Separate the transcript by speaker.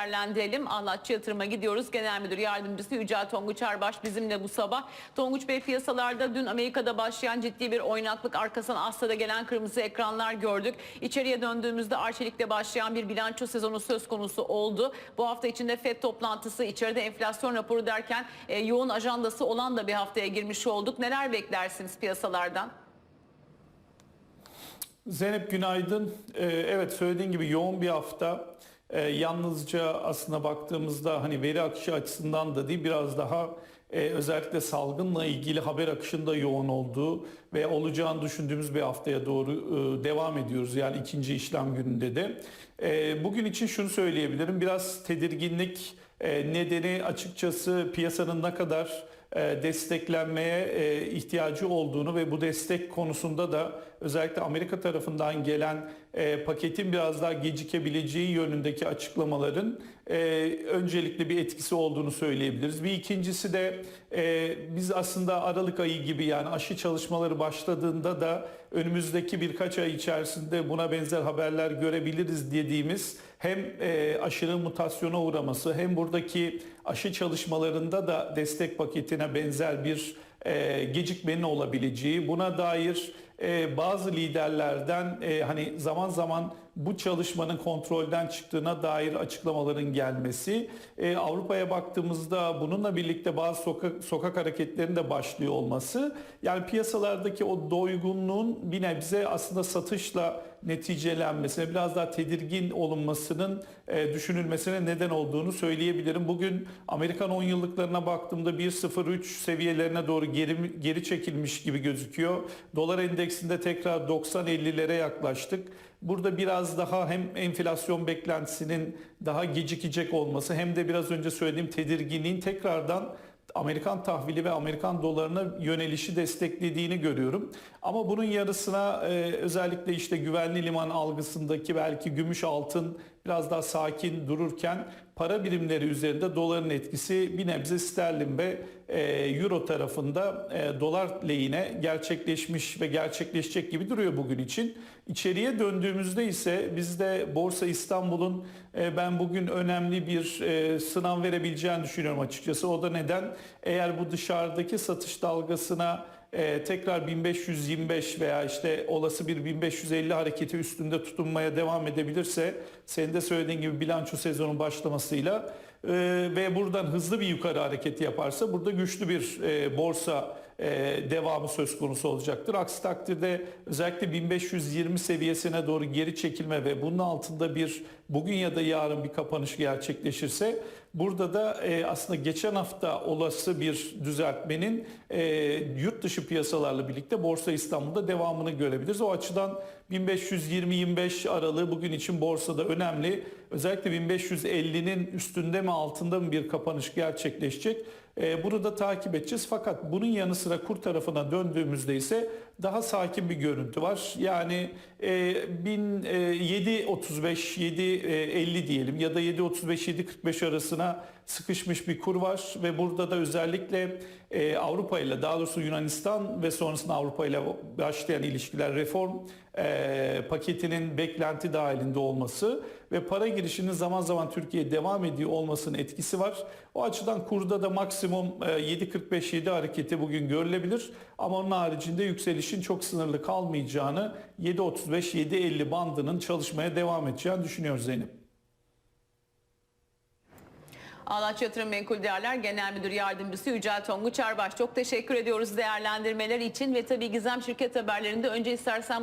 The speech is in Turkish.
Speaker 1: değerlendirelim. Ahlatçı Yatırım'a gidiyoruz. Genel Müdür Yardımcısı Yücel Tonguç Arbaş bizimle bu sabah. Tonguç Bey piyasalarda dün Amerika'da başlayan ciddi bir oynaklık arkasından Asya'da gelen kırmızı ekranlar gördük. İçeriye döndüğümüzde Arçelik'te başlayan bir bilanço sezonu söz konusu oldu. Bu hafta içinde FED toplantısı, içeride enflasyon raporu derken e, yoğun ajandası olan da bir haftaya girmiş olduk. Neler beklersiniz piyasalardan?
Speaker 2: Zeynep günaydın. Ee, evet söylediğin gibi yoğun bir hafta. Ee, yalnızca aslında baktığımızda hani veri akışı açısından da değil biraz daha e, özellikle salgınla ilgili haber akışında yoğun olduğu ve olacağını düşündüğümüz bir haftaya doğru e, devam ediyoruz. Yani ikinci işlem gününde de. E, bugün için şunu söyleyebilirim. Biraz tedirginlik e, nedeni açıkçası piyasanın ne kadar e, desteklenmeye e, ihtiyacı olduğunu ve bu destek konusunda da özellikle Amerika tarafından gelen e, paketin biraz daha gecikebileceği yönündeki açıklamaların e, öncelikli bir etkisi olduğunu söyleyebiliriz. Bir ikincisi de e, biz aslında Aralık ayı gibi yani aşı çalışmaları başladığında da önümüzdeki birkaç ay içerisinde buna benzer haberler görebiliriz dediğimiz hem e, aşının mutasyona uğraması hem buradaki aşı çalışmalarında da destek paketine benzer bir e, gecikmenin olabileceği buna dair e, bazı liderlerden e, hani zaman zaman bu çalışmanın kontrolden çıktığına dair açıklamaların gelmesi e, Avrupa'ya baktığımızda bununla birlikte bazı sokak, sokak hareketlerinin de başlıyor olması yani piyasalardaki o doygunluğun bir nebze aslında satışla neticelenmesine biraz daha tedirgin olunmasının e, düşünülmesine neden olduğunu söyleyebilirim. Bugün Amerikan 10 yıllıklarına baktığımda 1.03 seviyelerine doğru geri, geri çekilmiş gibi gözüküyor. Dolar endeksinde tekrar 90-50'lere yaklaştık. Burada biraz daha hem enflasyon beklentisinin daha gecikecek olması hem de biraz önce söylediğim tedirginliğin tekrardan Amerikan tahvili ve Amerikan dolarına yönelişi desteklediğini görüyorum. Ama bunun yarısına e, özellikle işte güvenli liman algısındaki belki gümüş altın biraz daha sakin dururken para birimleri üzerinde doların etkisi bir nebze sterlin ve e, euro tarafında e, dolar lehine gerçekleşmiş ve gerçekleşecek gibi duruyor bugün için. İçeriye döndüğümüzde ise bizde Borsa İstanbul'un e, ben bugün önemli bir e, sınav verebileceğini düşünüyorum açıkçası. O da neden? Eğer bu dışarıdaki satış dalgasına e, tekrar 1525 veya işte olası bir 1550 hareketi üstünde tutunmaya devam edebilirse senin de söylediğin gibi bilanço sezonun başlamasıyla e, ve buradan hızlı bir yukarı hareketi yaparsa burada güçlü bir e, borsa devamı söz konusu olacaktır. Aksi takdirde özellikle 1520 seviyesine doğru geri çekilme ve bunun altında bir bugün ya da yarın bir kapanış gerçekleşirse burada da e, aslında geçen hafta olası bir düzeltmenin e, yurt dışı piyasalarla birlikte Borsa İstanbul'da devamını görebiliriz. O açıdan 1520-25 aralığı bugün için borsada önemli. Özellikle 1550'nin üstünde mi altında mı bir kapanış gerçekleşecek? E, bunu da takip edeceğiz. Fakat bunun yanı sıra kur tarafına döndüğümüzde ise daha sakin bir görüntü var. Yani e, 7.35 7.50 diyelim ya da 7.35 7.45 arasına sıkışmış bir kur var ve burada da özellikle e, Avrupa ile daha doğrusu Yunanistan ve sonrasında Avrupa ile başlayan ilişkiler reform e, paketinin beklenti dahilinde olması ve para girişinin zaman zaman Türkiye'ye devam ediyor olmasının etkisi var. O açıdan kurda da maksimum e, 7.45-7 hareketi bugün görülebilir ama onun haricinde yükselişin çok sınırlı kalmayacağını 7.35-7.50 bandının çalışmaya devam edeceğini düşünüyoruz Zeynep.
Speaker 1: Ağlaç Yatırım Menkul Değerler Genel Müdür Yardımcısı Yücel Tonguç Arbaş. Çok teşekkür ediyoruz değerlendirmeler için ve tabii Gizem şirket haberlerinde önce istersen